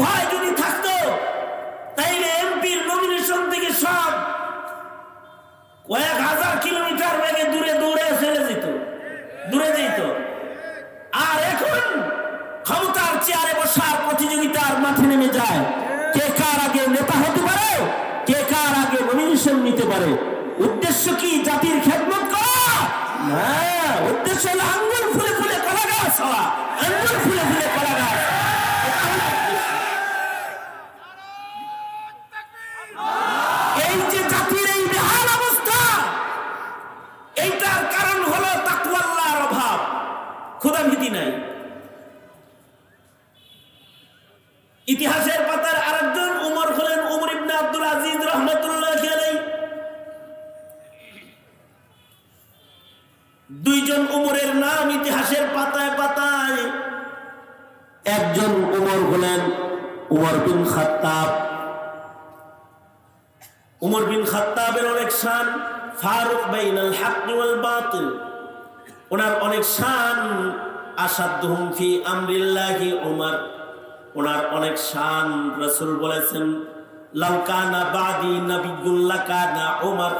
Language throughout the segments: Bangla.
ভয় যদি থাকতো, তাইলে এমপির নমিনেশন থেকে সব কয়েক হাজার কিলোমিটার বেগে দূরে দৌড়ে চলে যেত, দূরে যেত। আর এখন ক্ষমতার চেয়ারে বসার প্রতিযোগিতার মাঠে নেমে যায়। কে কার আগে নেতা হতে পারে, কে কার আগে নমিনেশন নিতে পারে? উদ্দেশ্য কি জাতির খেদমত করা? না, উদ্দেশ্য হলো আঙ্গুল ফুলে ফুলে কলা গাছ হওয়া, আঙ্গুল ফুলে ফুলে কলা গাছ ইতিহাসের পাতার আরেকজন উমর হলেন উমর ইবনে আব্দুল আজিজ রহমতুল্লাহ দুইজন উমরের নাম ইতিহাসের পাতায় পাতায়। একজন উমর হলেন উমর বিন খাত্তাব। উমর বিন খাত্তাবের অনেক শান ফারুক বাইনাল হক ওয়াল বাতিল। ওনার অনেক শান আসাদুহুম ফি আমরিল্লাহি উমর। ওনার অনেক শান রাসূল বলেছেন, লাউ কানা বাদি নাবিয়্যুল্লাহ কানা উমর।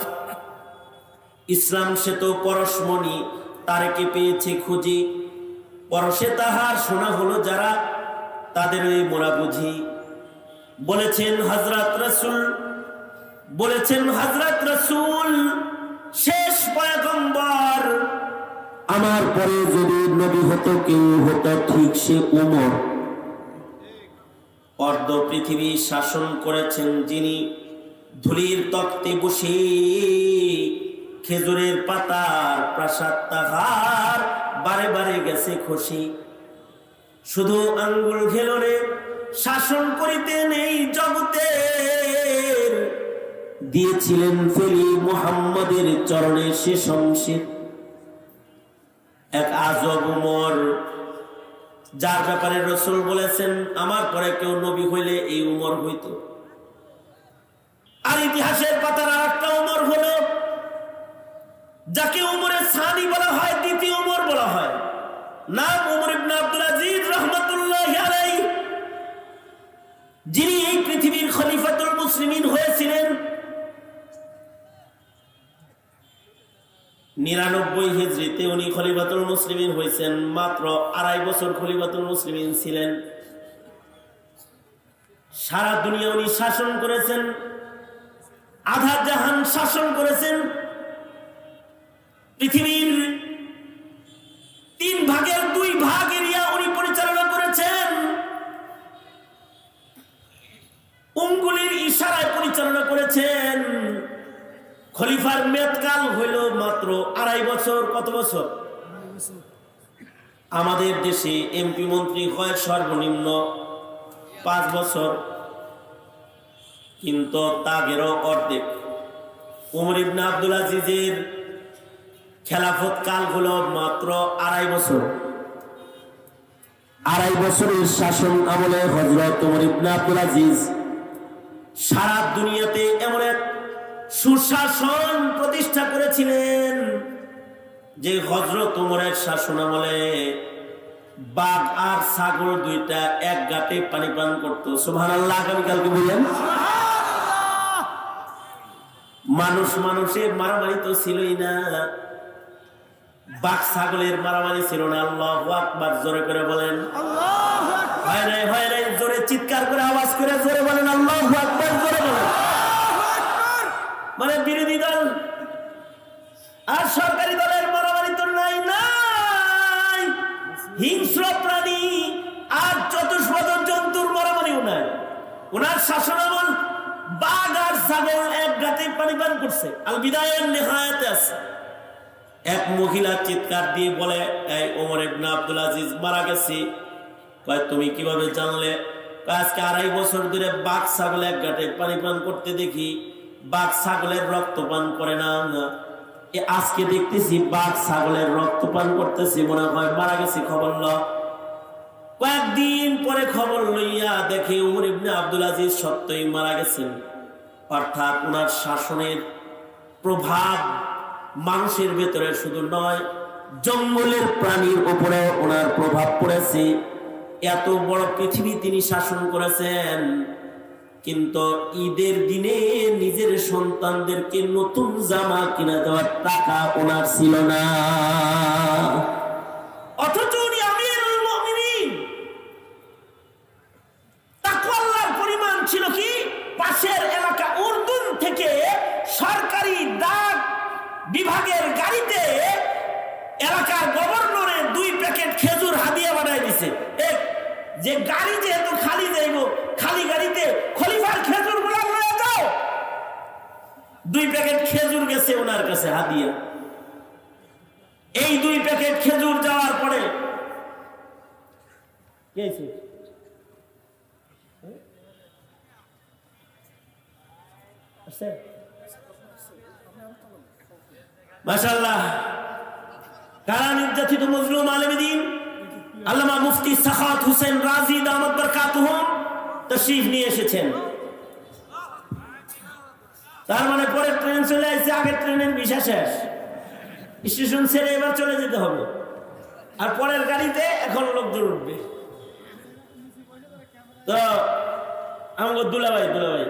ইসলাম সে তো পরশমণি, তারকে পেয়েছে খুঁজি। পরশে তাহার শোনা হলো যারা তাদের ওই মোরা বুঝি বলেছেন হজরত রসুল। বলেছেন হজরত রসুল, শেষ পয়গম্বর। আমার পরে যদি নবী হতো, কেউ হতো ঠিক সে উমর। অর্ধ পৃথিবী শাসন করেছেন যিনি। ধুলির তক্তে বসে খেজুরের পাতার প্রাসাদ তাহার বারে বারে গেছে খুশি শুধু আঙ্গুল ঘেলনে শাসন করিতে নেই জগতের। দিয়েছিলেন ফেলি মোহাম্মদের চরণে সে শমশের। এক আজব যার ব্যাপারে রসুল বলেছেন, আমার পরে কেউ নবী হইলে এই উমর হইত। আর ইতিহাসের পাতার আর একটা উমর হলো, যাকে উমরের সানি বলা হয়, দ্বিতীয় উমর বলা হয়। নাম উমর ইবনে আব্দুল আজিজ রহমতুল্লাহ যিনি এই পৃথিবীর খলিফাতুল মুসলিমিন হয়েছিলেন নিরানব্বই হিজড়িতে উনি খলিফাতুল মুসলিমিন হয়েছেন। মাত্র আড়াই বছর খলিফাতুল মুসলিমিন ছিলেন। সারা দুনিয়া উনি শাসন করেছেন। আধা জাহান শাসন করেছেন। পৃথিবীর বছর? কত বছর? আমাদের দেশে এমপি মন্ত্রী হয় সর্বনিম্ন পাঁচ বছর। কিন্তু তাগেরও অর্ধেক। উমর ইবনে আব্দুল আজিজের খেলাফত কাল হলো মাত্র আড়াই বছর। আড়াই বছরের শাসন আমলে হজরত উমর ইবনে আব্দুল আজিজ সারা দুনিয়াতে এমন এক সুশাসন প্রতিষ্ঠা করেছিলেন। যে হজরত উমরের শাসন আমলে বাঘ আর ছাগল দুইটা এক গাতে পানি পান করতো। সুভান আল্লাহ আগামীকালকে বললেন। মানুষ মানুষের মারামারি তো ছিলই না। বাঘ ছাগলের মারামারি ছিল না। আল্লাহ আকবার জোরে করে বলেন। হয় নাই হয় নাই জোরে চিৎকার করে আওয়াজ করে জোরে বলেন। আল্লাহ আকবার জোরে বলেন। মানে ছাগল এক গাতে পানি পান করছে। আল বিদায়ের নেহায়াতে আছে। এক মহিলা চিৎকার দিয়ে বলে, এই ওমর ইবনে আব্দুল আজিজ, মারা গেছে। কয়, তুমি কীভাবে জানলে? আজকে আড়াই বছর ধরে বাঘ ছাগল এক ঘাটে পানি পান করতে দেখি, বাঘ ছাগলের রক্ত পান করে না এ, আজকে দেখতেছি বাঘ ছাগলের রক্ত পান করতেছি, মনে হয় মারা গেছে, খবর ল কয়েকদিন পরে খবর লইয়া দেখে উমর ইবনে আব্দুল আজিজ সত্যই মারা গেছেন। অর্থাৎ ওনার শাসনের প্রভাব মানুষের ভেতরে শুধু নয়, জঙ্গলের প্রাণীর উপরে ওনার প্রভাব পড়েছে। এত বড় পৃথিবী তিনি শাসন করেছেন, কিন্তু ঈদের দিনে নিজের সন্তানদেরকে নতুন জামা কিনে দেওয়ার টাকা ওনার ছিল না। যে গাড়ি যেহেতু খালি যাইব, খালি গাড়িতে খলিফার খেজুরগুলা লয়ে যাও। দুই প্যাকেট খেজুর গেছে ওনার কাছে হাদিয়া। এই দুই প্যাকেট খেজুর যাওয়ার পরে? মাশাআল্লাহ। কারা নির্যাতিত মজলুম আলমদিন আল্লামা মুফতি সাখাত হুসেন রাজি দামত বরকাতুহুম তশরিফ নিয়ে এসেছেন। তার মানে পরে ট্রেন চলে আসছে, আগের ট্রেনের ভিসা শেষ। স্টেশন ছেড়ে এবার চলে যেতে হবে। আর পরের গাড়িতে এখন লোকজন উঠবে। তো, আমাকে দুলাভাই দুলাভাই।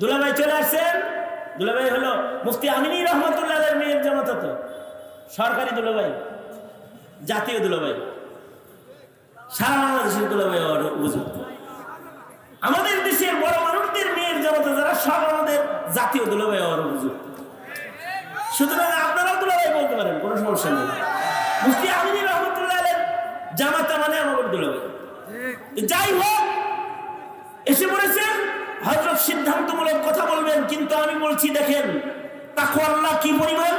দুলাভাই চলে আসছেন। দুলাভাই হলো মুফতি আমিনী রহমতুল্লাহ মেয়ের জামাতা তো। সরকারি দুলাভাই, জাতীয় দুলাভাই। সারা বাংলাদেশের ওর উপযুক্ত আমাদের দেশের বড় মানুষদের, মেয়ের জামাতা যারা, সব আমাদের জাতীয় দুলাভাই ওর উপযুক্ত সুতরাং আপনারাও দুলাভাই বলতে পারেন, কোনো সমস্যা নেই। মুফতি আমিনী রহমতুল্লাহ জামাতা মানে আমাদের দুলাভাই যাই হোক, এসে পড়েছেন হজরত সিদ্ধান্তমূলক কথা বলবেন, কিন্তু আমি বলছি, দেখেন তাকওয়াল্লাহ কি পরিমাণ?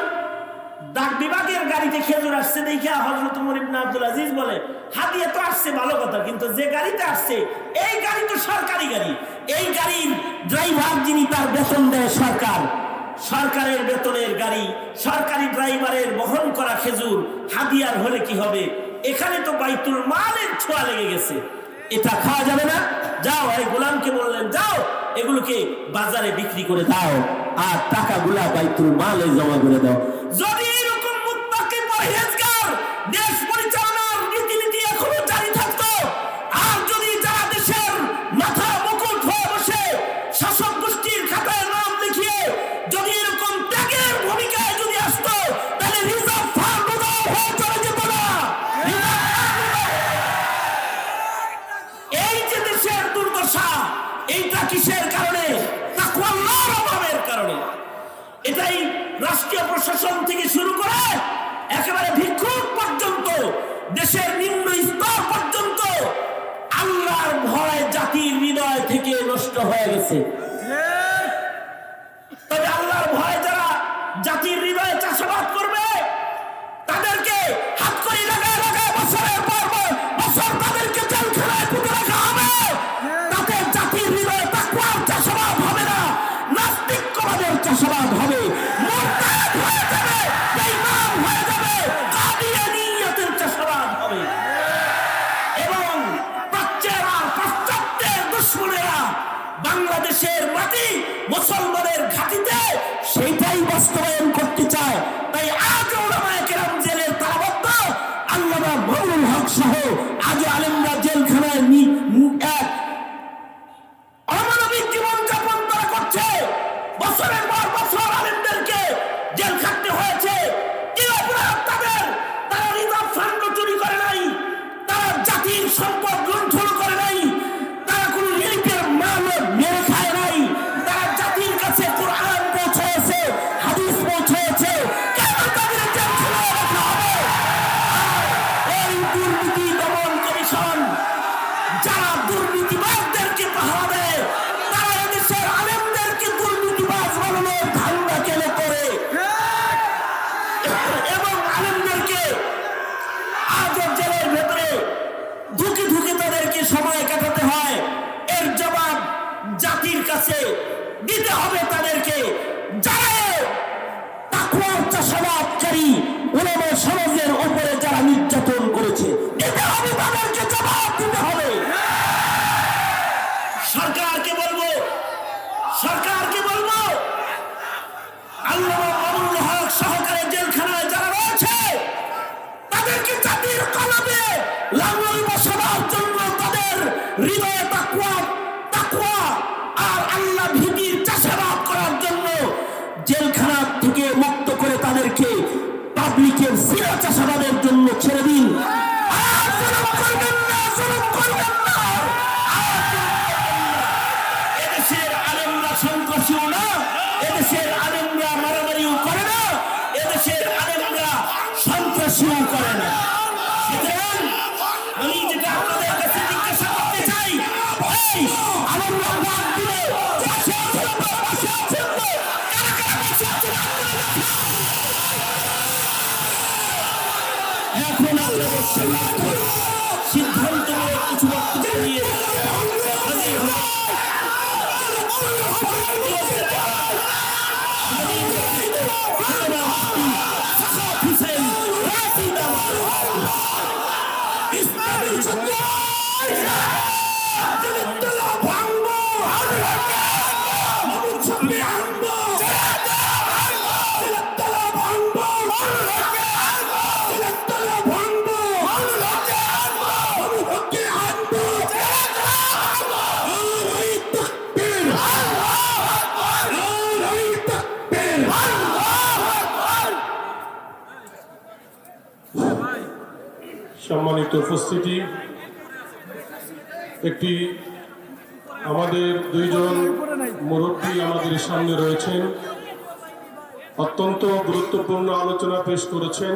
ডাক বিভাগের গাড়িতে খেজুর আসছে দেখে হজরত মরিবনা আব্দুল আজিজ বলে হাতিয়ে তো আসছে ভালো কথা, কিন্তু যে গাড়িতে আসছে, এই গাড়ি তো সরকারি গাড়ি। এই গাড়ির ড্রাইভার যিনি তার বেতন দেয় সরকার, সরকারের বেতনের গাড়ি, সরকারি ড্রাইভারের বহন করা খেজুর, হাদিয়ার হলে কি হবে? এখানে তো বাইতুল মালের ছোঁয়া লেগে গেছে। এটা খাওয়া যাবে না। যাও এই গোলামকে বললেন, যাও, এগুলোকে বাজারে বিক্রি করে দাও। আর টাকাগুলা বাইতুল মালে জমা করে দাও। যদি That's হয়ে গেছে সময় কাটাতে হয়। এর জবাব জাতির কাছে দিতে হবে তাদেরকে। সমাজের উপরে যারা নির্যাতন করেছে দিতে হবে। সরকারকে বলব সরকারকে বলব, আল্লাহ 신탄동의 주막 끝자리에 이스마일 정권! সম্মানিত উপস্থিতি একটি আমাদের দুইজন মুরব্বী আমাদের সামনে রয়েছেন। অত্যন্ত গুরুত্বপূর্ণ আলোচনা পেশ করেছেন।